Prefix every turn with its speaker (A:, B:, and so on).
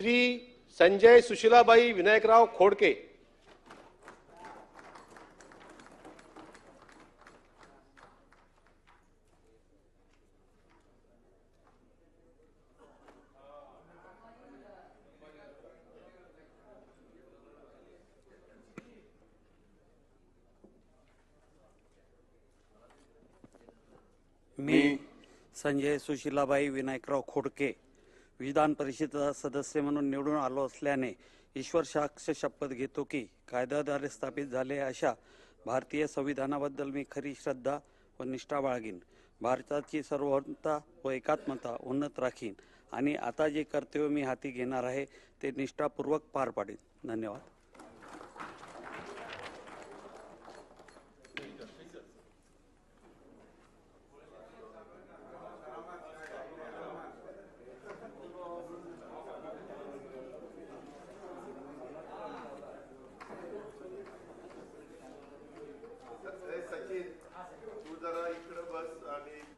A: श्री संजय सुशीलाबाई विनायकराव खोडके.
B: मी संजय सुशीलाबाई विनायकराव खोडके. विधान परिषदेचा सदस्य म्हणून निवडून आलो असल्याने ईश्वर साक्ष शपथ घेतो की कायद्याद्वारे स्थापित झाले अशा भारतीय संविधानाबद्दल मी खरी श्रद्धा व निष्ठा बाळगीन. भारताची सर्वता व एकात्मता उन्नत राखीन. आणि आता जे कर्तव्य मी हाती घेणार आहे ते निष्ठापूर्वक पार पाडीन. धन्यवाद. Grazie.